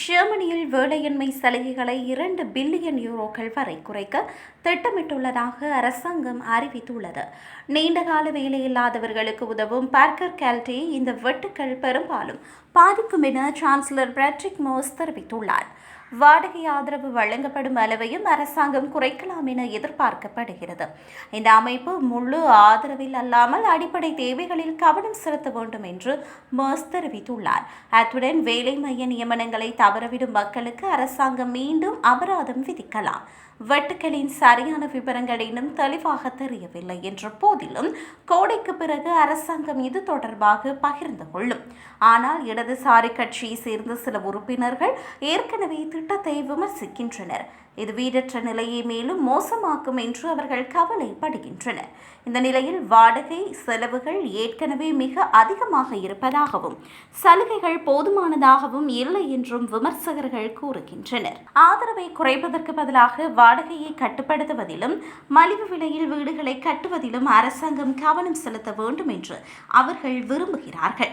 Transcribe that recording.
ஜெர்மனியில் வேலையின்மை சலுகைகளை இரண்டு பில்லியன் யூரோக்கள் வரை குறைக்க திட்டமிட்டுள்ளதாக அரசாங்கம் அறிவித்துள்ளது. நீண்டகால வேலையில்லாதவர்களுக்கு உதவும் பார்க்கர் கேல்டி இந்த வெட்டுக்கள் பெரும்பாலும் பாதிக்கும் என சான்சலர் பிரெட்ரிக் மோஸ் தெரிவித்துள்ளார். வாடகை ஆதரவு வழங்கப்படும் அளவையும் அரசாங்கம் குறைக்கலாம் என எதிர்பார்க்கப்படுகிறது. இந்த அமைப்பு முழு ஆதரவில் அல்லாமல் அடிப்படை தேவைகளில் கவனம் செலுத்த வேண்டும் என்று மோஸ் தெரிவித்துள்ளார். அத்துடன் வேலை மைய நியமனங்களை தவறவிடும் மக்களுக்கு அரசாங்கம் மீண்டும் அபராதம் விதிக்கலாம். வெட்டுக்களின் சரியான விவரங்கள் இன்னும் தெளிவாக தெரியவில்லை என்ற போதிலும் கோடைக்கு பிறகு அரசாங்கம் இது தொடர்பாக பகிர்ந்து கொள்ளும். ஆனால் இடதுசாரி கட்சியை சேர்ந்த சில உறுப்பினர்கள் ஏற்கனவே திட்டத்தை விமர்சிக்கின்றனர். இது வீடற்ற நிலையை மேலும் மோசமாக்கும் என்று அவர்கள் கவலைப்படுகின்றனர். இந்த நிலையில் வாடகை செலவுகள் ஏற்கனவே மிக அதிகமாக இருப்பதாகவும் சலுகைகள் போதுமானதாகவும் இல்லை என்றும் விமர்சகர்கள் கூறுகின்றனர். ஆதரவை குறைப்பதற்கு பதிலாக வாடகையை கட்டுப்படுத்துவதிலும் மலிவு விலையில் வீடுகளை கட்டுவதிலும் அரசாங்கம் கவனம் செலுத்த வேண்டும் என்று அவர்கள் விரும்புகிறார்கள்.